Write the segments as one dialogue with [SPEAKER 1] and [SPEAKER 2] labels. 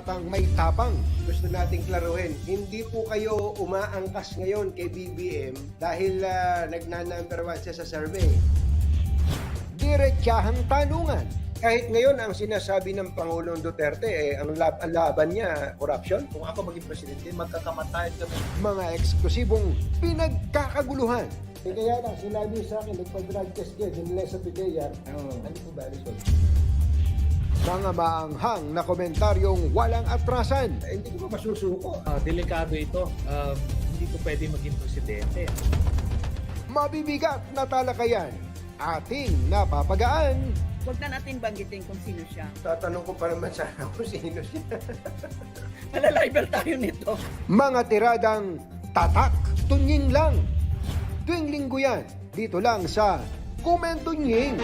[SPEAKER 1] tapatang may tapang. Gusto nating klaruhin, hindi po kayo umaangkas ngayon kay BBM dahil ah, nagnanumber one siya sa survey. Diretsahang tanungan. Kahit ngayon ang sinasabi ng Pangulong Duterte, eh, ang, lab- ang laban niya, corruption,
[SPEAKER 2] Kung ako maging presidente, magkakamatayan kami.
[SPEAKER 1] mga eksklusibong pinagkakaguluhan. Eh, kaya lang, sinabi sa akin, nagpa-drug test kayo, dinala sa Pideyar. Ano po ba, result? Mga maanghang na komentaryong walang atrasan. Eh, hindi ko ba masusuko?
[SPEAKER 2] Ah, delikado ito. Um, hindi ko pwede maging presidente.
[SPEAKER 1] Mabibigat na talakayan. Ating napapagaan.
[SPEAKER 3] Huwag na natin banggitin kung sino siya.
[SPEAKER 1] Tatanong ko pa naman sana kung sino siya.
[SPEAKER 3] Malalibel tayo nito.
[SPEAKER 1] Mga tiradang tatak, tunying lang. Tuwing linggo yan, dito lang sa Kumentunying.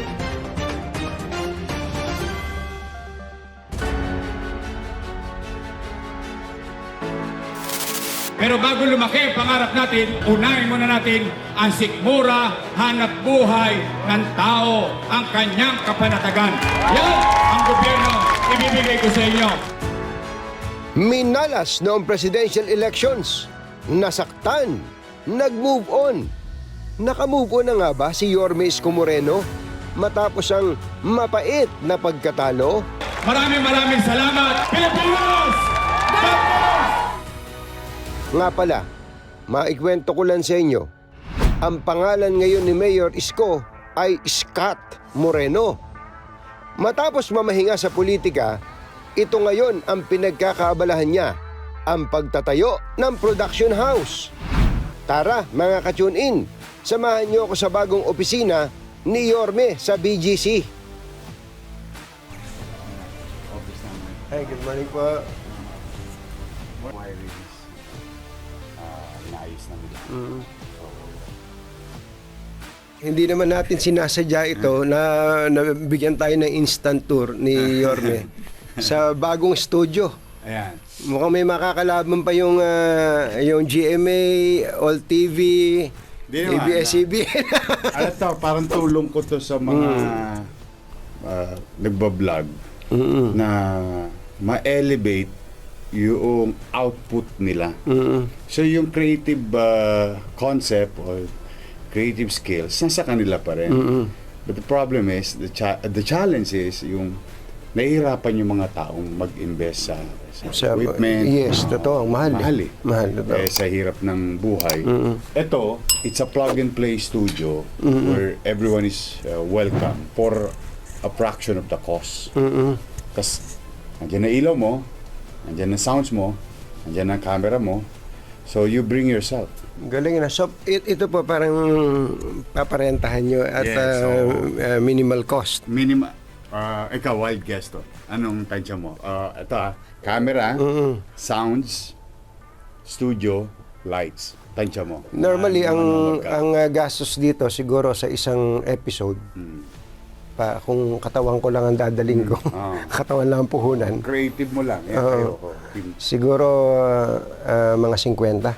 [SPEAKER 4] Pero bago lumaki ang pangarap natin, unahin muna natin ang sikmura, hanap buhay ng tao, ang kanyang kapanatagan. Yan ang gobyerno ibibigay ko sa inyo.
[SPEAKER 1] Minalas noong presidential elections. Nasaktan. Nag-move on. Naka-move on na nga ba si Yorme Isko Moreno matapos ang mapait na pagkatalo?
[SPEAKER 4] Maraming maraming salamat, Pilipinos!
[SPEAKER 1] Nga pala, maikwento ko lang sa inyo, ang pangalan ngayon ni Mayor Isko ay Scott Moreno. Matapos mamahinga sa politika, ito ngayon ang pinagkakaabalahan niya, ang pagtatayo ng production house. Tara mga ka-tune in, samahan niyo ako sa bagong opisina ni Yorme sa BGC. Hey, good morning po. Hindi naman natin sinasadya ito na nabigyan tayo ng instant tour ni Yorme sa bagong studio.
[SPEAKER 5] Ayan.
[SPEAKER 1] Mukhang may makakalaban pa yung ah, yung GMA, All TV,
[SPEAKER 5] Di naman,
[SPEAKER 1] ABS-CBN.
[SPEAKER 5] Ano to, parang tulong ko to sa mga uh, nagbablog na ma-elevate yung output nila. So yung creative uh, concept or creative skills, nasa kanila pa rin. But the problem is, the, cha- the challenge is yung nahihirapan yung mga taong mag-invest sa, sa,
[SPEAKER 1] Sa-
[SPEAKER 5] equipment.
[SPEAKER 1] yes,
[SPEAKER 5] Oo.
[SPEAKER 1] totoo, mahal eh.
[SPEAKER 5] Mahal eh.
[SPEAKER 1] Mahal, totoo.
[SPEAKER 5] Eh, sa hirap ng buhay. Ito, it's a plug-and-play studio where everyone is uh, welcome for a fraction of the cost. Tapos, andyan na ilaw mo, andyan na sounds mo, andyan na camera mo. So, you bring yourself.
[SPEAKER 1] Galing na. So, it- ito po parang paparentahan nyo at
[SPEAKER 5] Yes,
[SPEAKER 1] ah,
[SPEAKER 5] oo.
[SPEAKER 1] ah, minimal cost.
[SPEAKER 5] Minima, uh, ikaw, wild guest to. Anong tansya mo? Uh, ito ah, camera, sounds, studio, lights. Tansya mo.
[SPEAKER 1] Normally, ang
[SPEAKER 5] Ano-
[SPEAKER 1] ang ah, gastos dito siguro sa isang episode, pa kung katawan ko lang ang dadaling ko,
[SPEAKER 5] Ah.
[SPEAKER 1] katawan lang ang puhunan,
[SPEAKER 5] creative mo lang. Yan,
[SPEAKER 1] Oo.
[SPEAKER 5] kayo, oh, pin-
[SPEAKER 1] siguro ah, ah, mga 50.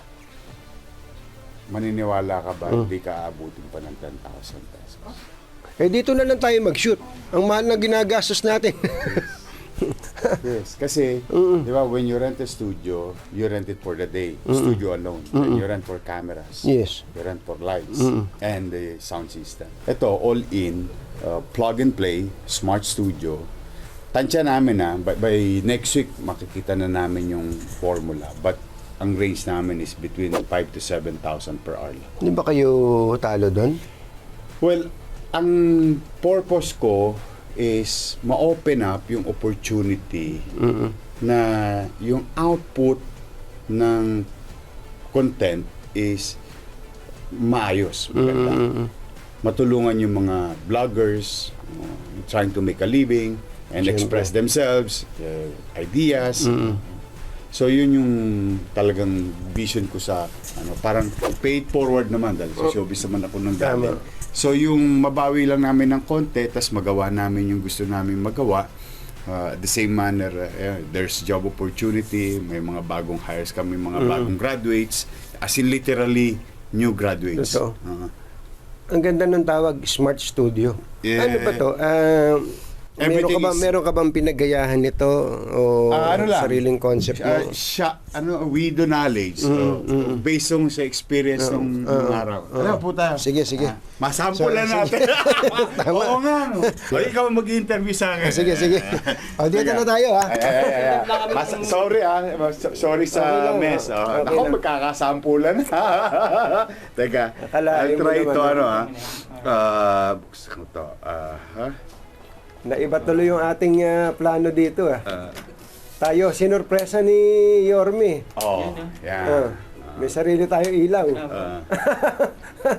[SPEAKER 5] maniniwala ka ba hindi ka abutin pa ng 10,000 pesos?
[SPEAKER 1] Eh dito na lang tayo mag-shoot. Ang mahal na ginagastos natin.
[SPEAKER 5] yes, kasi, di ba, when you rent a studio, you rent it for the day, studio alone. And you rent for cameras.
[SPEAKER 1] yes.
[SPEAKER 5] You rent for lights and the sound system. Ito, all in, uh, plug and play, smart studio. Tansya namin na, by, by next week, makikita na namin yung formula. But, ang range namin is between 5 to 7,000 per hour.
[SPEAKER 1] Hindi ba kayo talo doon?
[SPEAKER 5] Well, ang purpose ko is ma-open up yung opportunity na yung output ng content is maayos. maganda. Matulungan yung mga vloggers uh, trying to make a living and
[SPEAKER 1] Siyempre.
[SPEAKER 5] express themselves, uh, ideas. So yun yung talagang vision ko sa ano parang paid forward naman dahil sa showbiz naman ako nung dati.
[SPEAKER 1] Tama.
[SPEAKER 5] So yung mabawi lang namin ng konti tas magawa namin yung gusto namin magawa. Uh, the same manner, uh, there's job opportunity, may mga bagong hires kami, mga bagong graduates, as in literally new graduates.
[SPEAKER 1] Totoo.
[SPEAKER 5] Uh,
[SPEAKER 1] Ang ganda ng tawag, Smart Studio.
[SPEAKER 5] Yeah.
[SPEAKER 1] Ano ba to? Ah, meron ka ba
[SPEAKER 5] is-
[SPEAKER 1] meron ka bang pinagayahan nito o
[SPEAKER 5] Ah, ano lang?
[SPEAKER 1] sariling concept mo?
[SPEAKER 5] Ah, siya, ano, we do knowledge. So, based on sa experience ng nung araw. Ano po tayo?
[SPEAKER 1] Sige, sige.
[SPEAKER 5] Ah, masampulan
[SPEAKER 1] So,
[SPEAKER 5] natin. Oo nga. No. O, ikaw mag-interview sa akin.
[SPEAKER 1] Sige, sige. O, dito na tayo ha.
[SPEAKER 5] Ay, ay, ay, ay. Mas- sorry ah. Mas- Sorry
[SPEAKER 1] Okay
[SPEAKER 5] sa
[SPEAKER 1] lang,
[SPEAKER 5] mess.
[SPEAKER 1] ah.
[SPEAKER 5] Oh.
[SPEAKER 1] Okay
[SPEAKER 5] Ako,
[SPEAKER 1] lang.
[SPEAKER 5] magkakasampulan. Teka. I'll try to
[SPEAKER 1] ah.
[SPEAKER 5] ano ah. Ah, buksan ko to. Ah, ha?
[SPEAKER 1] Naiba tuloy yung ating ah, plano dito ah.
[SPEAKER 5] Ah,
[SPEAKER 1] Tayo, sinurpresa ni Yorme.
[SPEAKER 5] oh,
[SPEAKER 1] Ah,
[SPEAKER 5] yan.
[SPEAKER 1] may sarili tayo ilaw.
[SPEAKER 5] Ah,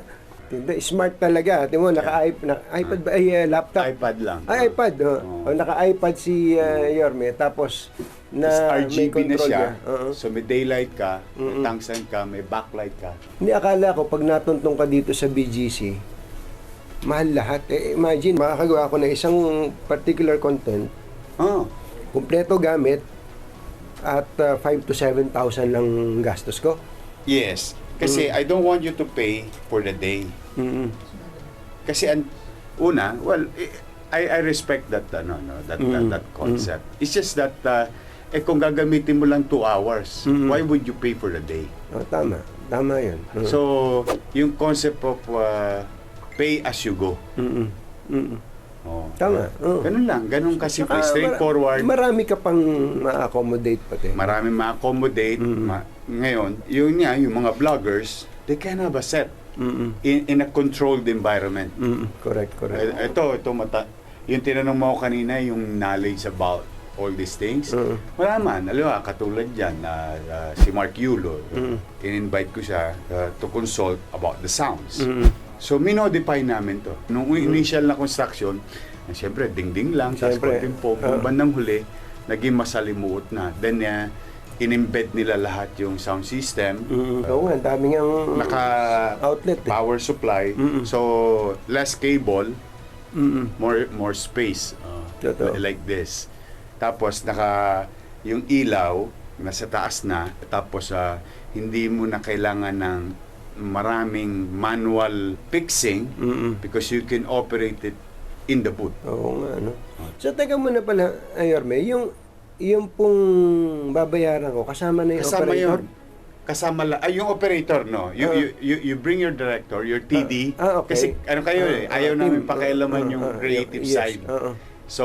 [SPEAKER 1] Hindi, smart talaga. Tingnan mo, naka, naka iPad ba? Ay, ah, laptop.
[SPEAKER 5] iPad lang.
[SPEAKER 1] Ay, iPad. Oh. Oh, naka-iPad si ah, Yorme. Tapos, na
[SPEAKER 5] Tapos
[SPEAKER 1] may
[SPEAKER 5] RGB na
[SPEAKER 1] control
[SPEAKER 5] siya.
[SPEAKER 1] Oo.
[SPEAKER 5] So may daylight ka, may tungsten ka, may backlight ka.
[SPEAKER 1] Hindi, akala ko, pag natuntong ka dito sa BGC, mahal lahat. Eh, imagine, makakagawa ko ng isang particular content,
[SPEAKER 5] Oh.
[SPEAKER 1] kumpleto gamit, at 5 to 7,000 lang gastos ko.
[SPEAKER 5] Yes. Kasi I don't want you to pay for the day.
[SPEAKER 1] Mm-mm.
[SPEAKER 5] Kasi an una, well, I I respect that ano no, that that, that concept. It's just that uh, eh kung gagamitin mo lang two hours, why would you pay for the day?
[SPEAKER 1] Oh, tama. Tama yun. Mm.
[SPEAKER 5] So, yung concept of uh, pay as you go.
[SPEAKER 1] Mm-mm. Mm-mm.
[SPEAKER 5] Oh.
[SPEAKER 1] Tama, oo.
[SPEAKER 5] Ganun lang, ganun kasi
[SPEAKER 1] Ah,
[SPEAKER 5] straightforward.
[SPEAKER 1] mara- marami ka pang ma-accommodate pati.
[SPEAKER 5] Maraming ma-accommodate. Ma- ngayon, yun nga, yung mga vloggers, they can have a set
[SPEAKER 1] Mm-mm.
[SPEAKER 5] in, in a controlled environment.
[SPEAKER 1] Mm-mm. Correct, correct.
[SPEAKER 5] Eh, Ito, ito mata. Yung tinanong mo kanina, yung knowledge about all these things.
[SPEAKER 1] Oo.
[SPEAKER 5] Wala man. Alam katulad dyan, na ah, si Mark Yulo,
[SPEAKER 1] Mm.
[SPEAKER 5] in-invite ko siya ah, to consult about the sounds.
[SPEAKER 1] Mm-mm.
[SPEAKER 5] So, minodify namin to. Nung initial na construction, eh, siyempre, ding-ding lang, tapos
[SPEAKER 1] Siyempre.
[SPEAKER 5] konting po.
[SPEAKER 1] Oo.
[SPEAKER 5] bandang huli, naging masalimuot na. Then, uh, in-embed nila lahat yung sound system.
[SPEAKER 1] Mm-mm. Oo nga, ang daming ang
[SPEAKER 5] Naka
[SPEAKER 1] outlet eh.
[SPEAKER 5] power supply.
[SPEAKER 1] Mm-mm.
[SPEAKER 5] So, less cable,
[SPEAKER 1] Mm-mm.
[SPEAKER 5] more more space. Uh,
[SPEAKER 1] Totoo.
[SPEAKER 5] like this. Tapos, naka yung ilaw, nasa taas na. Tapos, ah, hindi mo na kailangan ng maraming manual fixing
[SPEAKER 1] Mm-mm.
[SPEAKER 5] because you can operate it in the booth.
[SPEAKER 1] Oo nga, no? So, teka muna pala, Ayorme, yung, yung pong babayaran ko, kasama na yung
[SPEAKER 5] Kasama
[SPEAKER 1] operator?
[SPEAKER 5] yun. Kasama la ay yung operator no. You,
[SPEAKER 1] Ah.
[SPEAKER 5] you, you, you bring your director, your TD.
[SPEAKER 1] Ah, okay.
[SPEAKER 5] Kasi ano kayo eh,
[SPEAKER 1] Ah,
[SPEAKER 5] ayaw
[SPEAKER 1] ah,
[SPEAKER 5] namin
[SPEAKER 1] team.
[SPEAKER 5] pakialaman
[SPEAKER 1] Ah,
[SPEAKER 5] yung
[SPEAKER 1] ah,
[SPEAKER 5] creative
[SPEAKER 1] yes.
[SPEAKER 5] side.
[SPEAKER 1] Oo.
[SPEAKER 5] So,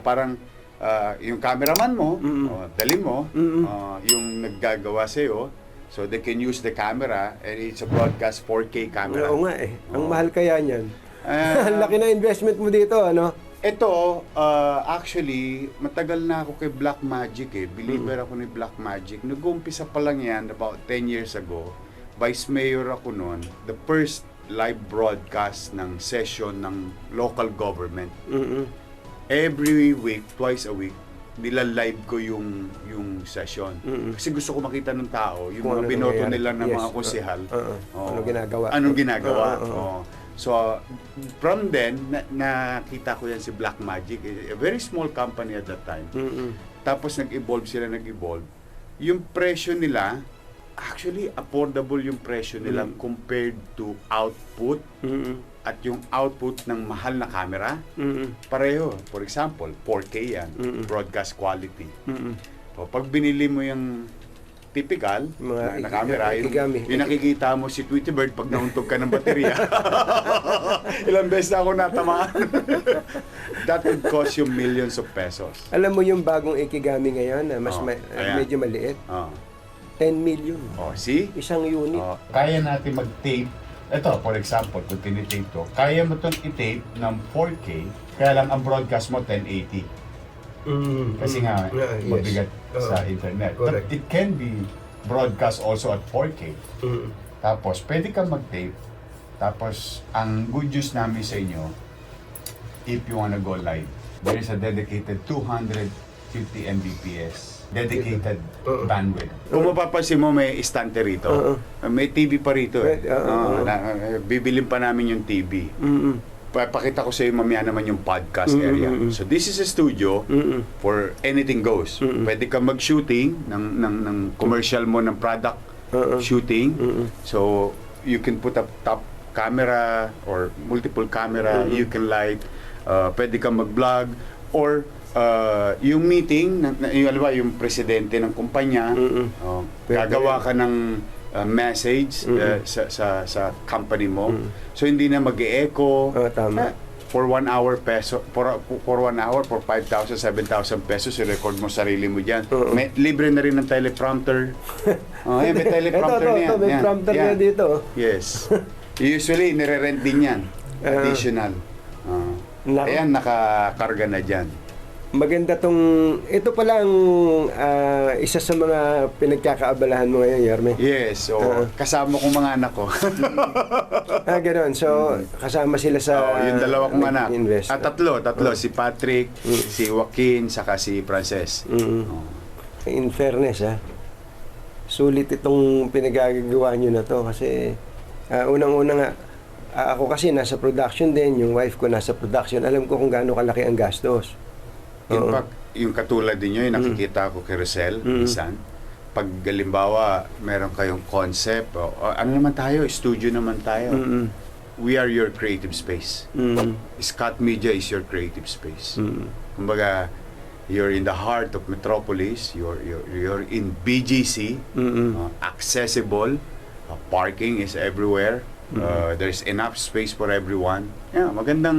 [SPEAKER 5] parang ah, yung cameraman mo,
[SPEAKER 1] Mm-mm.
[SPEAKER 5] oh, dali mo,
[SPEAKER 1] Mm-mm.
[SPEAKER 5] ah, yung naggagawa sa'yo, so they can use the camera and it's a broadcast 4K camera.
[SPEAKER 1] Oo nga eh. Ang
[SPEAKER 5] Oo.
[SPEAKER 1] mahal kaya niyan.
[SPEAKER 5] Ah,
[SPEAKER 1] Ang laki na investment mo dito, ano?
[SPEAKER 5] Ito, ah, actually, matagal na ako kay Black Magic eh. Believer ako ni Black Magic. Nag-uumpisa pa lang yan about 10 years ago. Vice Mayor ako noon. The first live broadcast ng session ng local government.
[SPEAKER 1] Mm-mm.
[SPEAKER 5] Every week, twice a week, nila live ko yung yung session.
[SPEAKER 1] Mm-mm.
[SPEAKER 5] Kasi gusto ko makita ng tao, yung
[SPEAKER 1] Kung
[SPEAKER 5] mga
[SPEAKER 1] ano
[SPEAKER 5] binoto
[SPEAKER 1] nangyayari.
[SPEAKER 5] nila ng
[SPEAKER 1] Yes.
[SPEAKER 5] mga konsehal.
[SPEAKER 1] Uh, uh, uh.
[SPEAKER 5] Oo.
[SPEAKER 1] Anong ginagawa.
[SPEAKER 5] Anong ginagawa.
[SPEAKER 1] Oo, oo, oo.
[SPEAKER 5] Oo. So, uh, from then, na, nakita ko yan si Black Magic. A very small company at that time.
[SPEAKER 1] Mm-mm.
[SPEAKER 5] Tapos nag-evolve sila, nag-evolve. Yung presyo nila, actually, affordable yung presyo nila
[SPEAKER 1] Mm.
[SPEAKER 5] compared to output
[SPEAKER 1] Mm-mm.
[SPEAKER 5] At yung output ng mahal na camera.
[SPEAKER 1] Mm-mm.
[SPEAKER 5] Pareho. For example, 4K yan.
[SPEAKER 1] Mm-mm.
[SPEAKER 5] Broadcast quality.
[SPEAKER 1] Mm-mm.
[SPEAKER 5] O, pag binili mo yung typical
[SPEAKER 1] Mga
[SPEAKER 5] na, na camera, yung,
[SPEAKER 1] ikigami.
[SPEAKER 5] yung nakikita mo si Tweety Bird pag nauntog ka ng baterya. Ilang beses na ako natamaan. That would cost you millions of pesos.
[SPEAKER 1] Alam mo yung bagong ikigami ngayon na mas
[SPEAKER 5] Oo,
[SPEAKER 1] ma-
[SPEAKER 5] ayan.
[SPEAKER 1] medyo maliit?
[SPEAKER 5] Oh.
[SPEAKER 1] 10 million.
[SPEAKER 5] Oh, see?
[SPEAKER 1] Isang unit.
[SPEAKER 5] Oh, kaya natin mag-tape. Ito, for example, kung tinitape to, kaya mo itong i-tape ng 4K, kaya lang ang broadcast mo 1080.
[SPEAKER 1] Mm,
[SPEAKER 5] Kasi
[SPEAKER 1] mm.
[SPEAKER 5] nga,
[SPEAKER 1] Yeah, yes.
[SPEAKER 5] mabigat sa
[SPEAKER 1] Oo.
[SPEAKER 5] internet.
[SPEAKER 1] Correct.
[SPEAKER 5] But it can be broadcast also at 4K.
[SPEAKER 1] Mm.
[SPEAKER 5] Tapos, pwede kang mag-tape. Tapos, ang good news namin sa inyo, if you wanna go live, there is a dedicated 250 Mbps dedicated
[SPEAKER 1] Oo.
[SPEAKER 5] bandwidth. Kung mapapansin mo, may istante rito.
[SPEAKER 1] Oo.
[SPEAKER 5] May TV pa rito eh.
[SPEAKER 1] Pwede, oo,
[SPEAKER 5] Oo,
[SPEAKER 1] oo.
[SPEAKER 5] na- eh, bibilin pa namin yung TV.
[SPEAKER 1] Mm-mm.
[SPEAKER 5] Papakita ko sa iyo mamaya naman yung podcast area.
[SPEAKER 1] mm, mm.
[SPEAKER 5] So this is a studio
[SPEAKER 1] Mm-mm.
[SPEAKER 5] for anything goes.
[SPEAKER 1] Mm-mm.
[SPEAKER 5] Pwede kang mag-shooting ng, ng, ng commercial mo ng product
[SPEAKER 1] Oo.
[SPEAKER 5] shooting.
[SPEAKER 1] Mm-mm.
[SPEAKER 5] So you can put up top camera or multiple camera,
[SPEAKER 1] Mm-mm.
[SPEAKER 5] you can light, uh, pwede kang mag-vlog or uh, yung meeting, na, na- yung, alam ba, yung presidente ng kumpanya, oh,
[SPEAKER 1] Pwede
[SPEAKER 5] gagawa ka ng uh, message uh, sa, sa, sa company mo. So, hindi na mag-e-echo.
[SPEAKER 1] Oo, tama.
[SPEAKER 5] Eh, For one hour peso, for, for one hour, for 5,000, 7,000 pesos, i-record mo sarili mo dyan.
[SPEAKER 1] Oo.
[SPEAKER 5] May, libre na rin ng teleprompter. oh, eh, may teleprompter
[SPEAKER 1] ito, ito, may
[SPEAKER 5] Yan,
[SPEAKER 1] prompter
[SPEAKER 5] yan.
[SPEAKER 1] na dito.
[SPEAKER 5] Yes. Usually, nire-rent din yan.
[SPEAKER 1] Ah.
[SPEAKER 5] Additional. Ah.
[SPEAKER 1] Nako.
[SPEAKER 5] Ayan, nakakarga na dyan.
[SPEAKER 1] Maganda tong, ito pala ang ah, isa sa mga pinagkakaabalahan mo ngayon, Yerme.
[SPEAKER 5] Yes, so
[SPEAKER 1] Ah.
[SPEAKER 5] kasama kong mga anak ko.
[SPEAKER 1] Ah, ganoon. So, kasama sila sa...
[SPEAKER 5] Oo, yung dalawa kong anak.
[SPEAKER 1] Invest.
[SPEAKER 5] Ah, tatlo, tatlo. Si Patrick, si Joaquin, saka si Frances.
[SPEAKER 1] Mm.
[SPEAKER 5] Oh.
[SPEAKER 1] In fairness, ha, sulit itong pinagagawa nyo na to kasi ah, unang-una nga, ah, ako kasi nasa production din, yung wife ko nasa production, alam ko kung gaano kalaki ang gastos.
[SPEAKER 5] In
[SPEAKER 1] Oo.
[SPEAKER 5] fact, yung katulad ninyo, yung nakikita ko kay Rosel,
[SPEAKER 1] Mm.
[SPEAKER 5] minsan, pag halimbawa, meron kayong concept, o, o, ano naman tayo, studio naman tayo.
[SPEAKER 1] Mm-mm.
[SPEAKER 5] We are your creative space.
[SPEAKER 1] Mm.
[SPEAKER 5] Scott Media is your creative space.
[SPEAKER 1] Mm.
[SPEAKER 5] Kumbaga, you're in the heart of Metropolis, you're, you're, you're in BGC,
[SPEAKER 1] Mm-mm.
[SPEAKER 5] uh, accessible, uh, parking is everywhere, uh, there's enough space for everyone. Yeah, magandang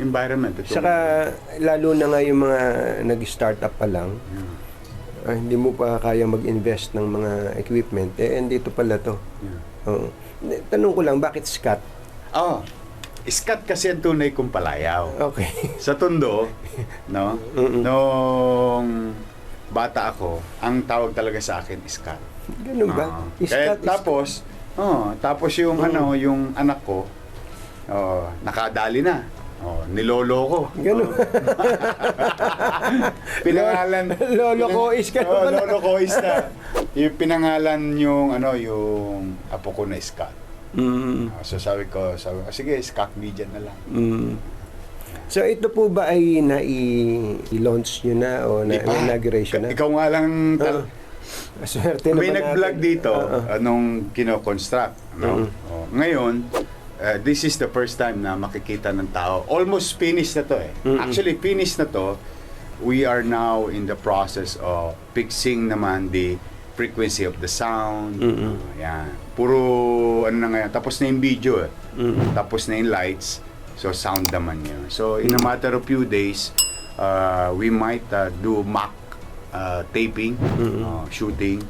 [SPEAKER 5] environment. Ito.
[SPEAKER 1] Saka, lalo na nga yung mga nag-startup pa lang,
[SPEAKER 5] Yeah.
[SPEAKER 1] ah, hindi mo pa kaya mag-invest ng mga equipment, eh, dito pala to.
[SPEAKER 5] Yeah.
[SPEAKER 1] Oo. Tanong ko lang, bakit Scott?
[SPEAKER 5] Oh, Scott kasi ang tunay kong palayaw.
[SPEAKER 1] Okay.
[SPEAKER 5] Sa Tondo, no?
[SPEAKER 1] Mm-mm.
[SPEAKER 5] Nung bata ako, ang tawag talaga sa akin Scott.
[SPEAKER 1] Ganun ba? Scott,
[SPEAKER 5] Kaya tapos, oh, tapos yung ano, yung anak ko, oh, nakadali na. Oh, nilolo ko.
[SPEAKER 1] Ganun.
[SPEAKER 5] pinangalan
[SPEAKER 1] Lolo ko is ka
[SPEAKER 5] oh, lolo ko is na. yung pinangalan yung ano yung apo ko na Scott.
[SPEAKER 1] Mm.
[SPEAKER 5] So sabi ko, sabi ko, sige, Scott Media na lang.
[SPEAKER 1] Mm. So ito po ba ay na-launch nyo na o na,
[SPEAKER 5] Di pa.
[SPEAKER 1] inauguration na?
[SPEAKER 5] Ikaw nga lang tal-
[SPEAKER 1] Ah, Swerte
[SPEAKER 5] may
[SPEAKER 1] naman
[SPEAKER 5] nag-vlog
[SPEAKER 1] natin.
[SPEAKER 5] dito
[SPEAKER 1] Oo.
[SPEAKER 5] anong kino-construct, no?
[SPEAKER 1] Mhm.
[SPEAKER 5] Oh, ngayon, uh, this is the first time na makikita ng tao. Almost finished na to eh.
[SPEAKER 1] Mhm.
[SPEAKER 5] Actually, finished na to. We are now in the process of fixing naman the frequency of the sound.
[SPEAKER 1] Mhm.
[SPEAKER 5] Oh, yan. Puro, ano na ngayon, tapos na yung video eh.
[SPEAKER 1] Mhm.
[SPEAKER 5] Tapos na yung lights. So, sound naman yun. So, in a matter of few days, uh, we might uh, do mock uh, taping,
[SPEAKER 1] Mhm.
[SPEAKER 5] uh, shooting.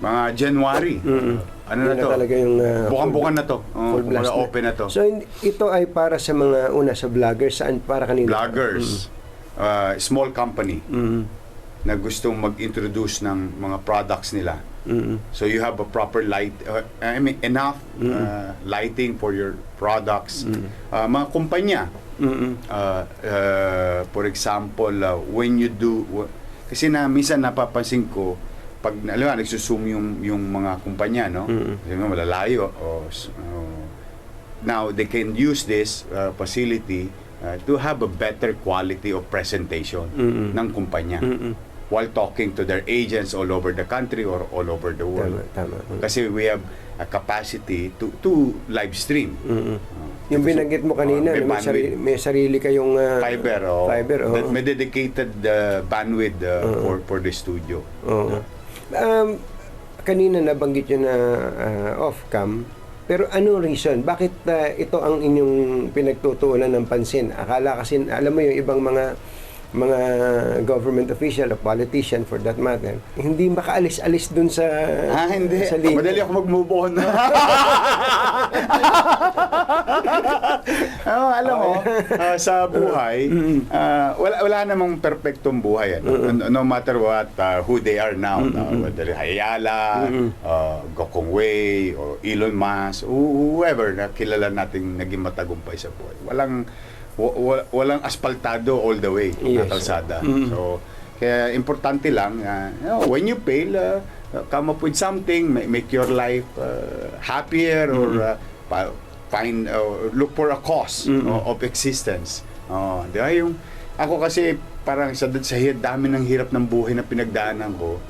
[SPEAKER 5] Mga January.
[SPEAKER 1] Mhm.
[SPEAKER 5] Ano na
[SPEAKER 1] Yan
[SPEAKER 5] to?
[SPEAKER 1] talaga yung uh,
[SPEAKER 5] Bukan-bukan na to. Oh,
[SPEAKER 1] full blast
[SPEAKER 5] kumbaga
[SPEAKER 1] na.
[SPEAKER 5] open na to.
[SPEAKER 1] So ito ay para sa mga una sa vloggers saan para kanino?
[SPEAKER 5] Vloggers. Uh, small company
[SPEAKER 1] Mm.
[SPEAKER 5] na gustong mag-introduce ng mga products nila.
[SPEAKER 1] Mm.
[SPEAKER 5] So you have a proper light, uh, I mean enough uh, lighting for your products. Uh, mga kumpanya,
[SPEAKER 1] Mm.
[SPEAKER 5] uh, uh, for example, uh, when you do, kasi na minsan napapansin ko, pag alam mo, nagsusum yung, yung mga kumpanya, no?
[SPEAKER 1] Mm.
[SPEAKER 5] Kasi nga malalayo. O, o, now, they can use this uh, facility uh, to have a better quality of presentation
[SPEAKER 1] Mm-mm.
[SPEAKER 5] ng kumpanya
[SPEAKER 1] Mm-mm.
[SPEAKER 5] while talking to their agents all over the country or all over the
[SPEAKER 1] Tama,
[SPEAKER 5] world.
[SPEAKER 1] tama. Mm.
[SPEAKER 5] Kasi we have a capacity to to live stream.
[SPEAKER 1] Mm.
[SPEAKER 5] Uh,
[SPEAKER 1] Yung binanggit mo kanina,
[SPEAKER 5] Oh, may
[SPEAKER 1] may, sarili, may sarili kayong uh,
[SPEAKER 5] fiber oh.
[SPEAKER 1] Fiber, oh.
[SPEAKER 5] That- May dedicated uh, bandwidth uh,
[SPEAKER 1] Oo.
[SPEAKER 5] for for the studio.
[SPEAKER 1] Oo. Um, kanina nabanggit nyo na uh, off-cam, pero anong reason? Bakit uh, ito ang inyong pinagtutuunan ng pansin? Akala kasi, alam mo yung ibang mga mga government official o politician for that matter, hindi makaalis-alis dun sa
[SPEAKER 5] Ah, hindi.
[SPEAKER 1] sa linya.
[SPEAKER 5] Madali ako mag-move on. oh, alam mo, ah, sa buhay, ah, wala, wala namang perfectong buhay. Ano? No, no matter what, ah, who they are now, no? whether Ayala, uh, Gokong Wei, or Elon Musk, who- whoever na kilala nating naging matagumpay sa buhay. Walang wa- wa- walang aspaltado all the way na
[SPEAKER 1] Yes.
[SPEAKER 5] kalsada. So, kaya importante lang, ah, you know, when you fail, uh, uh, come up with something, ma- make your life uh, happier or uh, find, uh, look for a cause uh, of existence. Oh, di ba? Yung, ako kasi parang sa, sa dami ng hirap ng buhay na pinagdaanan ko,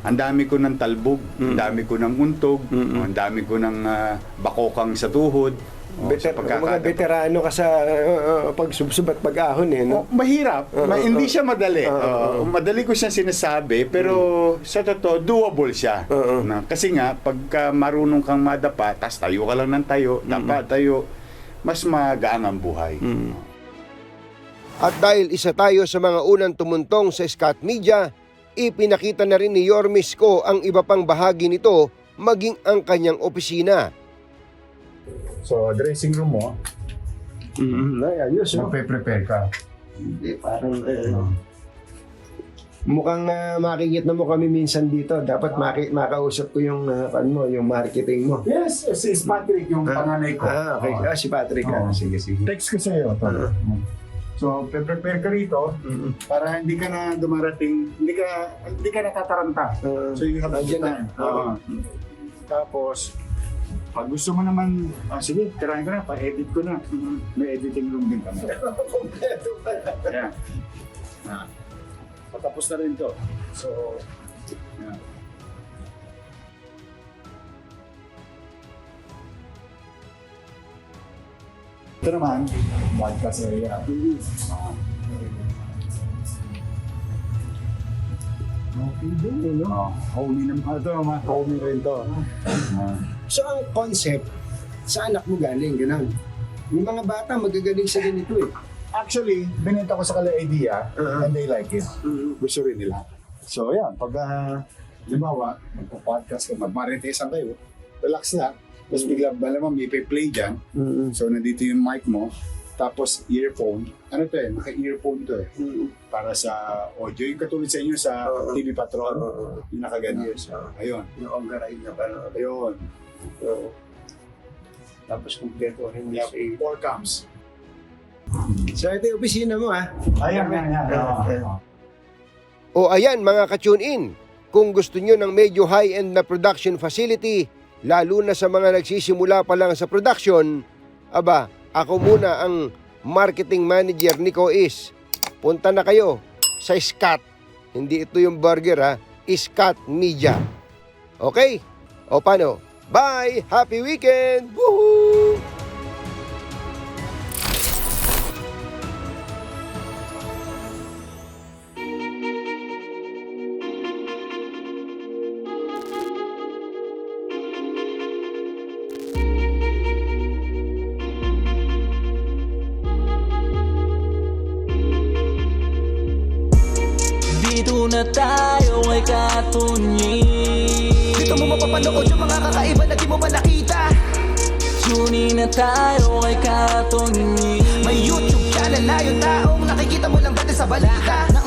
[SPEAKER 5] ang dami ko ng talbog, ang dami ko ng untog, oh, ang dami ko ng ah, bakokang sa tuhod,
[SPEAKER 1] Beter, mga veterano ka sa uh, pagsubsub at pag-ahon eh.
[SPEAKER 5] Oh,
[SPEAKER 1] No?
[SPEAKER 5] mahirap. Ma- hindi siya madali. Oo, madali ko siya sinasabi, pero sa totoo, doable siya.
[SPEAKER 1] Oo.
[SPEAKER 5] Na, kasi nga, pagka marunong kang madapa, tas tayo ka lang ng tayo, dapa tayo, mas magaan ang buhay.
[SPEAKER 1] At dahil isa tayo sa mga unang tumuntong sa Scott Media, ipinakita na rin ni Yormis ko ang iba pang bahagi nito maging ang kanyang opisina.
[SPEAKER 5] So, dressing room mo,
[SPEAKER 1] Mm-hmm. Ay, ayos. Oh.
[SPEAKER 5] magpe-prepare ka.
[SPEAKER 1] Hindi, parang... eh, mukhang uh, makikita mo kami minsan dito. Dapat maki- makausap ko yung, uh, ano mo, yung marketing mo.
[SPEAKER 5] Yes, si Patrick, yung panganay ko.
[SPEAKER 1] Ah, okay. Ah, si Patrick. ah.
[SPEAKER 5] Oo.
[SPEAKER 1] Sige, sige.
[SPEAKER 5] Text ko sa iyo, Tol. So, prepare ka rito para hindi ka na dumarating, hindi ka hindi ka natataranta.
[SPEAKER 1] Uh,
[SPEAKER 5] So, you have to
[SPEAKER 1] Nandiyan na.
[SPEAKER 5] time. Oo. Tapos, pag gusto mo naman, ah, sige, tirahin ko na, pa-edit ko na. May editing room din kami. Yeah. Ah. Patapos na rin to. So, yeah. Ito naman, podcast area. Ah.
[SPEAKER 1] okay din, eh, no?
[SPEAKER 5] Oh, homey naman. Ito naman, homey rin to. Ah.
[SPEAKER 1] So, ang concept, sa anak mo galing, ganun. Yung mga bata magagaling sa ganito eh.
[SPEAKER 5] Actually, binenta ko sa kala idea
[SPEAKER 1] Uh-huh.
[SPEAKER 5] and they like it. Gusto rin nila. So, yan. Pag, uh, limbawa, magpo-podcast ka, magmaritesan kayo, relax na. Tapos bigla, malamang may play dyan. So, nandito yung mic mo. Tapos, earphone. Ano to eh? Naka-earphone to eh. Para sa audio. Yung katulad sa inyo sa
[SPEAKER 1] Oo.
[SPEAKER 5] TV Patron.
[SPEAKER 1] Oo.
[SPEAKER 5] Yung nakaganyan.
[SPEAKER 1] Yes, oo.
[SPEAKER 5] Ayun.
[SPEAKER 1] Yung ongaray na parang
[SPEAKER 5] Ayun.
[SPEAKER 1] Oo. Tapos kumpleto rin
[SPEAKER 5] Yeah,
[SPEAKER 1] yeah.
[SPEAKER 5] four cams.
[SPEAKER 1] So, ito yung opisina mo ha.
[SPEAKER 5] Ayan, ayan, ayan.
[SPEAKER 1] Ayan. O ayan mga ka-tune in, kung gusto nyo ng medyo high-end na production facility, lalo na sa mga nagsisimula pa lang sa production, aba, ako muna ang marketing manager ni Is. Punta na kayo sa Scott. Hindi ito yung burger ha, Scott Media. Okay? O paano? Bye! Happy weekend! Woohoo!
[SPEAKER 6] Dito na tayo kay Katunyi
[SPEAKER 7] Dito mo mapapanood yung mga kakaiba na
[SPEAKER 6] tayo kay Katunyi
[SPEAKER 7] May YouTube channel na yung taong nakikita mo lang dati sa balita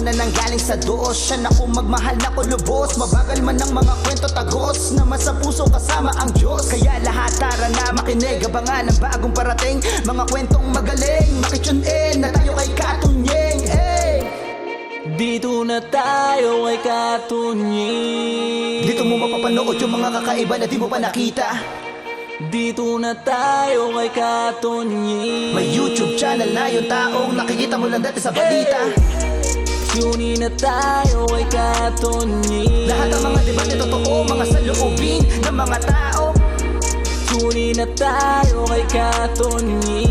[SPEAKER 7] na nanggaling sa Diyos Siya na kung magmahal na ko lubos Mabagal man ang mga kwento tagos. Na sa puso kasama ang Diyos. Kaya lahat tara na makinig. Abangan ang bagong parating. Mga kwentong magaling Makitune in na tayo kay Katunyeng eh.
[SPEAKER 6] Dito na tayo kay Katunyi
[SPEAKER 7] Dito mo mapapanood yung mga kakaiba na di mo pa nakita.
[SPEAKER 6] Dito na tayo kay Katunyi
[SPEAKER 7] May YouTube channel na yung taong nakikita mo lang dati sa balita.
[SPEAKER 6] Tune in na tayo kay Katunyi
[SPEAKER 7] Lahat ng mga debate totoo Mga saloobin ng mga tao.
[SPEAKER 6] Tune in na tayo kay Katunyi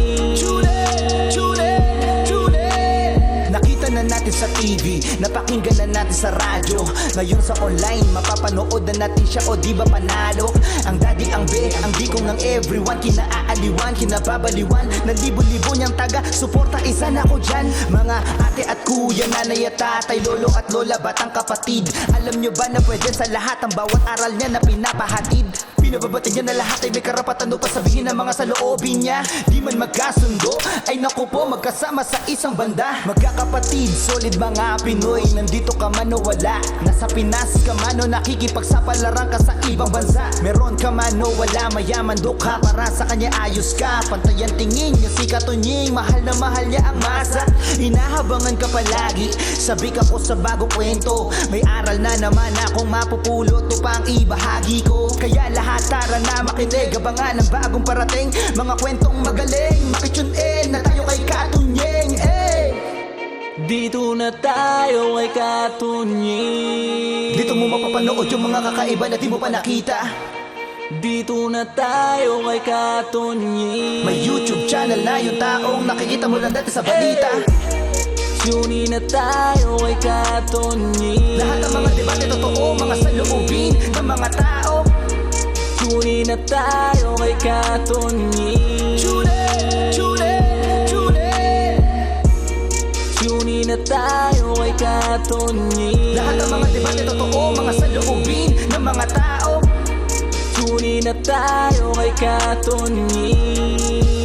[SPEAKER 7] sa TV, napakinggan na natin sa radyo. Ngayon sa online, mapapanood na natin siya o di ba panalo? Ang daddy, ang be, ang bigong ng everyone. Kinaaaliwan, kinababaliwan. Na libo-libo niyang taga, suporta isa na ko dyan. Mga ate at kuya, nanay at tatay, lolo at lola, batang kapatid. Alam nyo ba na pwede sa lahat ang bawat aral niya na pinapahatid Binababati niya na lahat ay may karapatan upang sabihin ng mga saloobin niya. Di man magkasundo, ay naku po magkasama sa isang banda. Magkakapatid, solid mga Pinoy Nandito ka man o wala. Nasa Pinas ka man o nakikipagsapalaran ka sa ibang bansa. Meron ka man o wala, mayaman dukha Para sa kanya ayos ka. Pantayan tingin niya si Katunying Mahal na mahal niya ang masa. Inahabangan ka palagi Sabi ka ko sa bagong kwento. May aral na naman akong mapupulot Upang ibahagi ko tara na makinig. Abangan ang bagong parating. Mga kwentong magaling. Makitune in na tayo kay Katunying eh.
[SPEAKER 6] Dito na tayo kay Katunying
[SPEAKER 7] Dito mo mapapanood yung mga kakaiba na di mo pa nakita.
[SPEAKER 6] Dito na tayo kay Katunying
[SPEAKER 7] May YouTube channel na yung taong nakikita mo lang dati sa balita.
[SPEAKER 6] Tune in na tayo kay Katunying
[SPEAKER 7] Lahat ng mga debate totoo, mga saloobin ng mga tao
[SPEAKER 6] Tune in na tayo kay Katunying
[SPEAKER 7] Tune in, tune in, tune. In
[SPEAKER 6] Tune in na tayo kay Katunying
[SPEAKER 7] Lahat ng mga debate totoo, mga saloobin ng mga tao.
[SPEAKER 6] Tune in na tayo kay Katunying